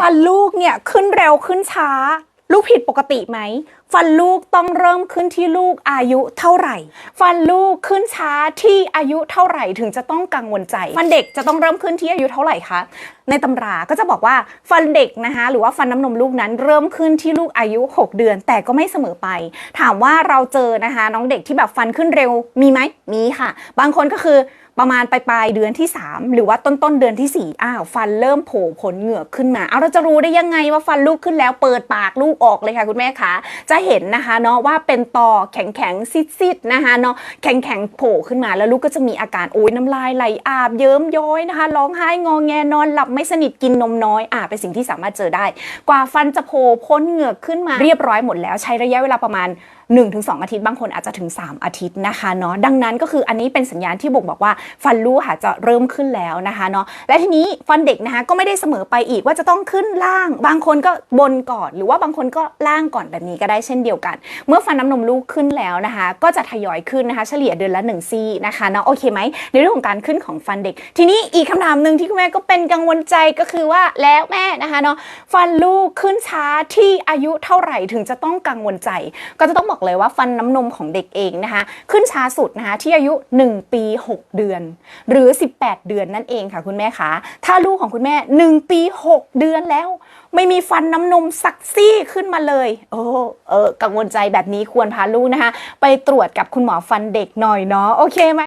ฟันลูกเนี่ยขึ้นเร็วขึ้นช้า ลูกผิดปกติไหม ฟันลูกต้องเริ่มขึ้นที่ลูกอายุเท่าไหร่ ฟันลูกขึ้นช้าที่อายุเท่าไหร่ถึงจะต้องกังวลใจ ฟันเด็กจะต้องเริ่มขึ้นที่อายุเท่าไหร่คะในตำราก็จะบอกว่าฟันเด็กนะคะหรือว่าฟันน้ำนมลูกนั้นเริ่มขึ้นที่ลูกอายุ 6 เดือน แต่ก็ไม่เสมอไป ถามว่าเราเจอนะคะ น้องเด็กที่แบบฟันขึ้นเร็วมีไหมมีค่ะ บางคนก็คือประมาณปลายๆเดือนที่ 3 หรือว่าต้นต้นเดือนที่ 4 อ้าว ฟันเริ่มโผล่ผลเหงือกขึ้นมา เอาเราจะรู้ได้ยังไงว่าฟันลูกขึ้นแล้วเปิดปากลูกออกเลยค่ะคุณแม่คะจะเห็นนะคะเนาะว่าเป็นตอแข็งๆซิดๆนะคะเนาะแข็งๆโผล่ขึ้นมาแล้วลูกก็จะมีอาการโอ้ยน้ำลายไหลอาบเยิ้มย้อยนะคะร้องไห้งอแงนอนหลับไม่สนิทกินนมน้อยอ่าเป็นสิ่งที่สามารถเจอได้ กว่าฟันจะโผล่พ้นเหงือกขึ้นมาเรียบร้อยหมดแล้วใช้ระยะเวลาประมาณ 1-2 อาทิตย์บางคนอาจจะถึง 3 อาทิตย์นะคะเนาะดังนั้นก็คืออันนี้เป็นสัญญาณที่บ่งบอกว่าฟันลูกค่ะจะเริ่มขึ้นแล้วนะคะเนาะและทีนี้ฟันเด็กนะคะก็ไม่ได้เสมอไปอีกว่าจะต้องขึ้นล่าง บางคนก็บนก่อน หรือว่าบางคนก็ล่างก่อนแบบนี้ก็ได้เช่นเดียวกัน เมื่อฟันน้ำนมลูกขึ้นแล้วนะคะ ก็จะทยอยขึ้นนะคะเฉลี่ยเดือนละ1ซี่นะคะเนาะโอเคไหมในเรื่องของการขึ้นของฟันเด็ก ทีนี้อีกคำถามหนึ่งที่คุณแม่ก็เป็นกังวลใจก็คือว่าแล้วแม่นะคะเนาะฟันลูกขึ้นช้าที่อายุเท่าไหร่ถึงจะต้องกังวลใจ ก็จะต้องบอกเลยว่าฟันน้ำนมของเด็กเองนะคะ ขึ้นช้าสุดนะคะที่อายุ 1 ปี 6 เดือน หรือ 18 เดือนนั่นเองค่ะคุณแม่คะถ้าลูกของคุณแม่ 1 ปี 6 เดือนแล้ว ไม่มีฟันน้ำนมสักซี่ขึ้นมาเลย โอ้เออกังวลใจแบบนี้ควรพาลูกนะคะ ไปตรวจกับคุณหมอฟันเด็กหน่อยเนาะโอเคไหม